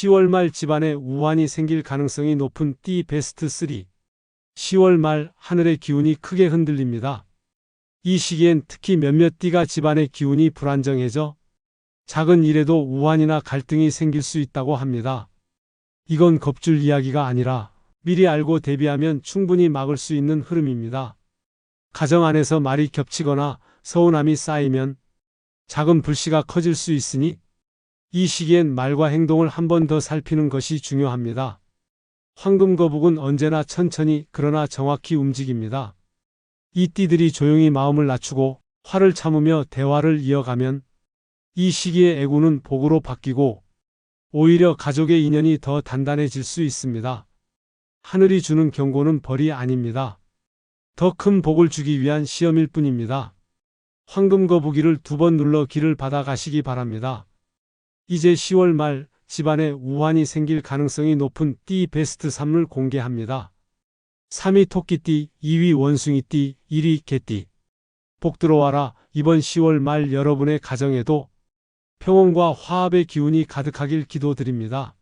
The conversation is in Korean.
10월 말 집안에 우환이 생길 가능성이 높은 띠 베스트 3. 10월 말 하늘의 기운이 크게 흔들립니다. 이 시기엔 특히 몇몇 띠가 집안의 기운이 불안정해져 작은 일에도 우환이나 갈등이 생길 수 있다고 합니다. 이건 겁줄 이야기가 아니라 미리 알고 대비하면 충분히 막을 수 있는 흐름입니다. 가정 안에서 말이 겹치거나 서운함이 쌓이면 작은 불씨가 커질 수 있으니 이 시기엔 말과 행동을 한 번 더 살피는 것이 중요합니다. 황금거북은 언제나 천천히 그러나 정확히 움직입니다. 이 띠들이 조용히 마음을 낮추고 화를 참으며 대화를 이어가면 이 시기의 애구는 복으로 바뀌고 오히려 가족의 인연이 더 단단해질 수 있습니다. 하늘이 주는 경고는 벌이 아닙니다. 더 큰 복을 주기 위한 시험일 뿐입니다. 황금거북이를 두 번 눌러 길을 받아 가시기 바랍니다. 이제 10월 말 집안에 우환이 생길 가능성이 높은 띠 베스트 3을 공개합니다. 3위 토끼띠, 2위 원숭이띠, 1위 개띠. 복 들어와라. 이번 10월 말 여러분의 가정에도 평온과 화합의 기운이 가득하길 기도드립니다.